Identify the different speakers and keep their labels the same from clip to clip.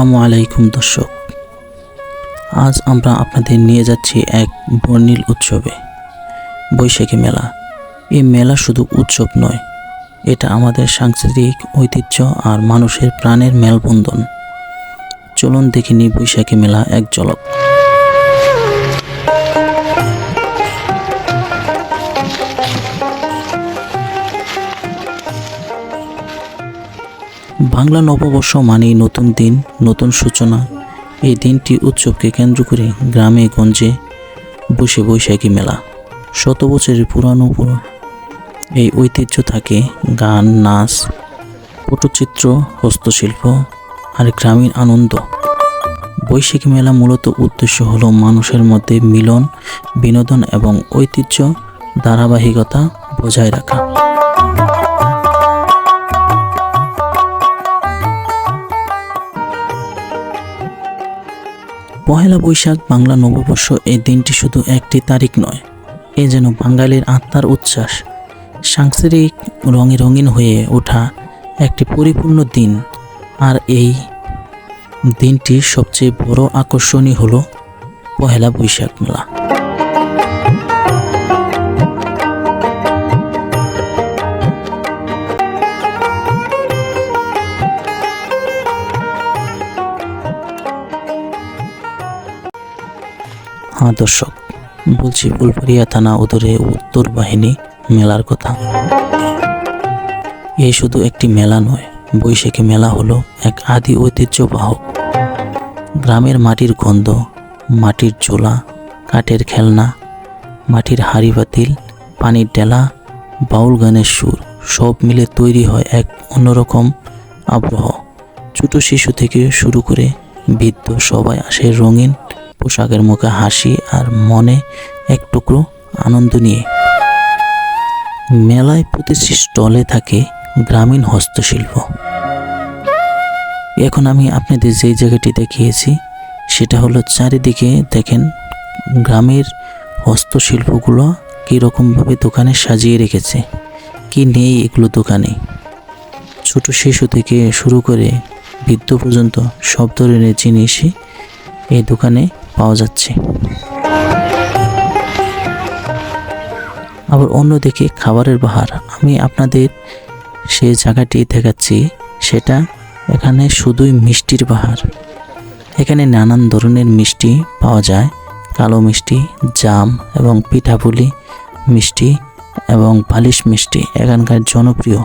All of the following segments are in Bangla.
Speaker 1: আসসালামু আলাইকুম দর্শক। আজ আমরা আপনাদের নিয়ে যাচ্ছি এক বর্ণিল উৎসবে, বৈশাখী মেলা। এই মেলা শুধু উৎসব নয়, এটা আমাদের সাংস্কৃতিক ঐতিহ্য আর মানুষের প্রাণের মেলবন্ধন। চলুন দেখিনি বৈশাখী মেলা এক ঝলক। বাংলা নববর্ষ মানেই নতুন দিন, নতুন সূচনা। এই দিনটি উৎসবকে কেন্দ্র করে গ্রামে, গঞ্জে বসে বৈশাখী মেলা। শত বছরের পুরানো পুরো এই ঐতিহ্য থাকে গান, নাচ, পটচিত্র, হস্তশিল্প আর গ্রামীণ আনন্দ। বৈশাখী মেলা মূলত উদ্দেশ্য হলো মানুষের মধ্যে মিলন, বিনোদন এবং ঐতিহ্য, ধারাবাহিকতা বজায় রাখা। পহেলা বৈশাখ বাংলা নববর্ষ এই দিনটি শুধু একটি তারিখ নয়, এ যেন বাঙালির আত্মার উচ্ছ্বাস। সাংসারিক রঙে রঙিন হয়ে ওঠা একটি পরিপূর্ণ দিন। আর এই দিনটির সবচেয়ে বড় আকর্ষণই হলো পহেলা বৈশাখ মেলা। হ্যাঁ দর্শক, বলছি ফুলপুরিয়া থানা উদরে উত্তর বাহিনী মেলার কথা। এই শুধু একটি মেলা নয়, বৈশাখী মেলা হলো এক আদি ঐতিহ্যবাহক গ্রামের মাটির গন্ধ, মাটির চোলা কাঠের খেলনা, মাটির হাড়ি বাতিল, পানির ডেলা, বাউল গানের সুর, সব মিলে তৈরি হয় এক অন্যরকম আবহ। ছোট শিশু থেকে শুরু করে বৃদ্ধ সবাই আসে রঙিন পোশাকের মুখে হাসি আর মনে এক টুকরো আনন্দ নিয়ে। মেলায় প্রতিটি স্টলে থাকে গ্রামীণ হস্তশিল্প। এখন আমি আপনাদের যেই জায়গাটি দেখিয়েছি, সেটা হলো চারিদিকে দেখেন গ্রামের হস্তশিল্পগুলো কীরকমভাবে দোকানে সাজিয়ে রেখেছে। কি নেই এগুলো দোকানে? ছোট শিশু থেকে শুরু করে বৃদ্ধ পর্যন্ত সব ধরনের জিনিসই এই দোকানে পাওয়া যাচ্ছে। আবার অন্যদিকে খাবারের বাহার, আমি আপনাদের সে জায়গাটি দেখাচ্ছি, সেটা এখানে শুধুই মিষ্টির বাহার। এখানে নানান ধরনের মিষ্টি পাওয়া যায়, কালো মিষ্টি, জাম এবং পিঠাপুলি মিষ্টি এবং পালিশ মিষ্টি এখানকার জনপ্রিয়।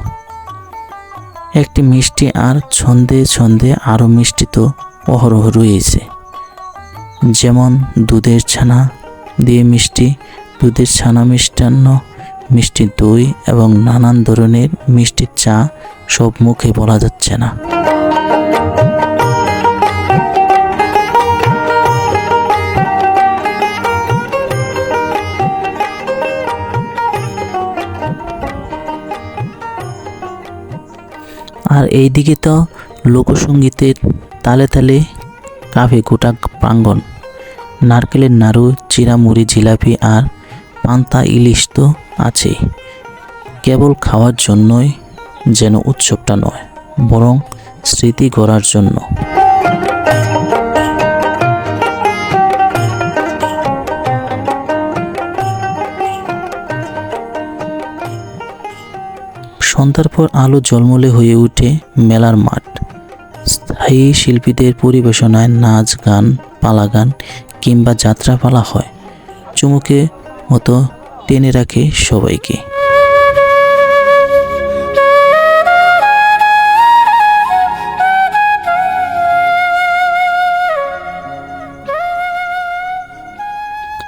Speaker 1: একটি মিষ্টি আর ছন্দে ছন্দে আরও মিষ্টি তো অহরহ রয়েছে। যেমন দুধের ছানা দিয়ে মিষ্টি, দুধের ছানা মিষ্টান্ন, মিষ্টি দই এবং নানান ধরনের মিষ্টির চা সব মুখে বলা যাচ্ছে না। আর এইদিকে তো লোকসঙ্গীতের তালে তালে কাফে গোটা প্রাঙ্গণ, নারকেলের নাড়ু, চিরামুড়ি, জিলাপি আর পান্তা ইলিশ তো আছেই কেবল খাওয়ার জন্যই যেন উৎসবটা নয়, বরং স্মৃতি গড়ার জন্য। সন্ধ্যার পর আলো জলমলে হয়ে ওঠে মেলার মাঠ। স্থায়ী শিল্পীদের পরিবেশনায় নাচ গান, পালা গান কিংবা যাত্রাপালা হয়। চুমুকে মতো টেনে রাখে সবাইকে।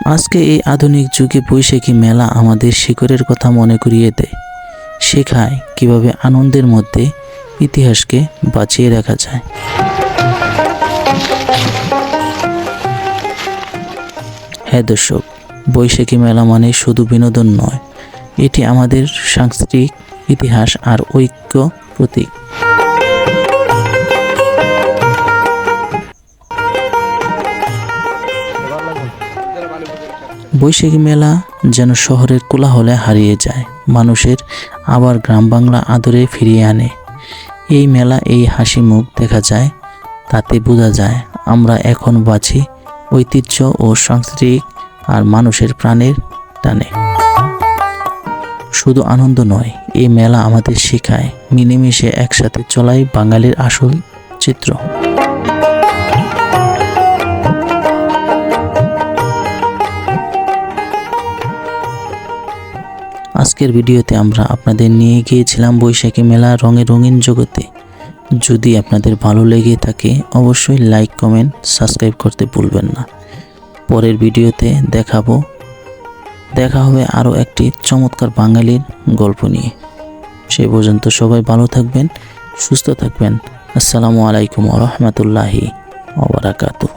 Speaker 1: আজকে এই আধুনিক যুগে বৈশাখী মেলা আমাদের শিকড়ের কথা মনে করিয়ে দেয়। শেখায় কীভাবে আনন্দের মধ্যে ইতিহাসকে বাঁচিয়ে রাখা যায়। হ্যাঁ দর্শক, বৈশাখী মেলা মানে শুধু বিনোদন নয়, এটি আমাদের সাংস্কৃতিক ইতিহাস আর ঐক্য প্রতীক। বৈশাখী মেলা যেন শহরের কোলাহলে হারিয়ে যায়, মানুষের আবার গ্রাম বাংলা আদরে ফিরিয়ে আনে। এই মেলা এই হাসি মুখ দেখা যায়, তাতে বোঝা যায় আমরা এখন বাঁচি ঐতিহ্য ও সাংস্কৃতিক আর মানুষের প্রাণের টানে। শুধু আনন্দ নয়, এই মেলা আমাদের শেখায় মিলেমিশে একসাথে চলাই বাঙালির আসল চিত্র। আজকের ভিডিওতে আমরা আপনাদের নিয়ে গিয়েছিলাম বৈশাখী মেলা রঙে রঙিন জগতে। যদি আপনাদের ভালো লেগে থাকে, অবশ্যই লাইক, কমেন্ট, সাবস্ক্রাইব করতে ভুলবেন না। পরের ভিডিওতে দেখাবো। দেখা হবে আরও একটি চমৎকার বাঙালির গল্প নিয়ে। সে পর্যন্ত সবাই ভালো থাকবেন, সুস্থ থাকবেন। আসসালামু আলাইকুম রহমতুল্লাহি ওবরাকাতুহ